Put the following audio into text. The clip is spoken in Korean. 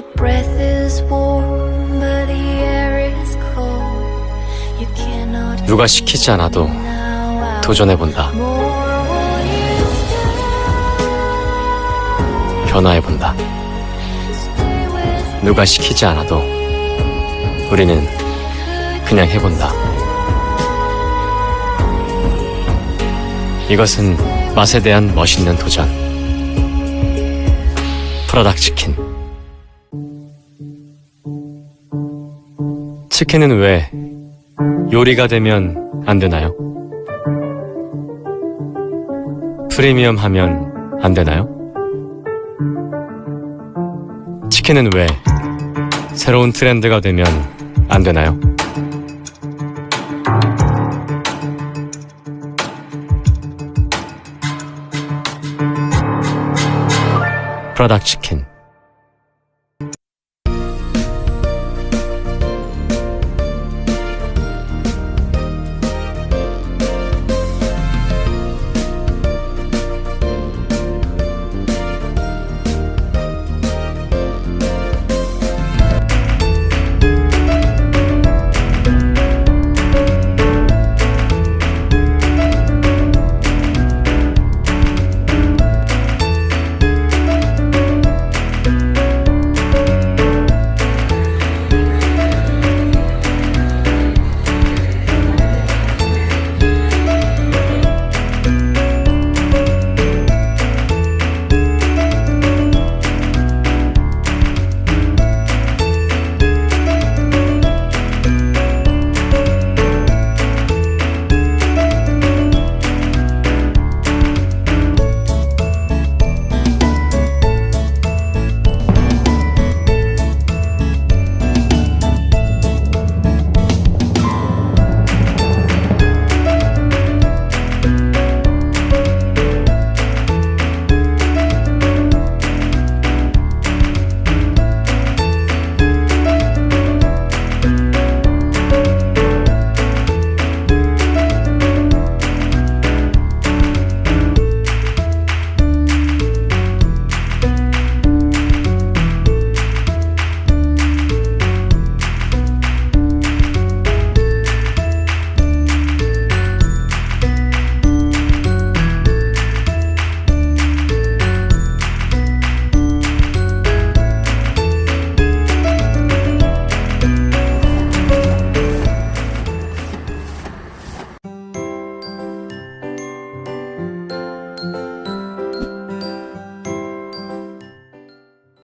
Your breath is warm, but the air is cold. You cannot 누가 시키지 않아도. 도전해본다. 변화해본다. 누가 시키지 않아도 우리는 그냥 해본다. 이것은 맛에 대한 멋있는 도전. 프로닥 치킨. 치킨은 왜 요리가 되면 안 되나요? 프리미엄 하면 안 되나요? 치킨은 왜 새로운 트렌드가 되면 안 되나요? 프로닥 치킨